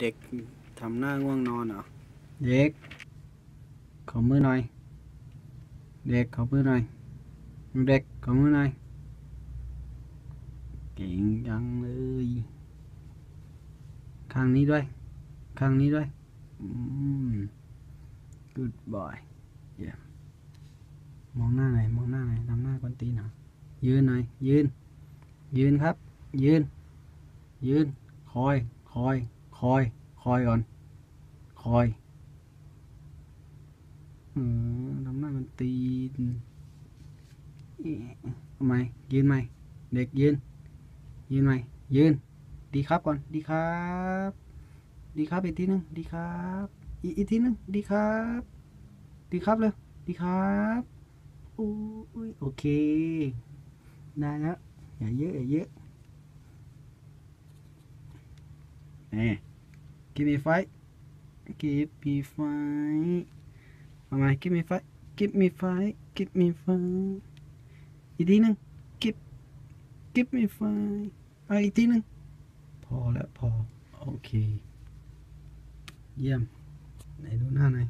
เด็กทำหน้าง่วงนอนเหรอ เด็ก ขอมือหน่อย เด็กขอมือหน่อย เด็กขอมือหน่อย เก่งจังเลย ข้างนี้ด้วย ข้างนี้ด้วยอืม good boy เยี่ยมองหน้าหน่อย มองหน้าหน่อยทำหน้ากวนตีนเหรอยืนหน่อย ยืน ยืนครับ ยืน ยืน คอย คอย คอย คอยก่อน คอยเออทำหน้ามันตีนทำไม ยืนไหม เด็กยืน ยืนไหม ยืน ดีครับก่อน ดีครับ ดีครับอีกทีหนึง ดีครับ อีกทีหนึง ดีครับ ดีครับเลย ดีครับอุ้ยโอเค ได้แล้ว อย่าเยอะ อย่าเยอะนี่ give me five give me five มาไหม give me five give me five give me five อีกทีหนึ่ง give give me five เอาอีกทีหนึ่งพอแล้วพอ โอเค เยี่ยม ไหนดูหน้าหน่อย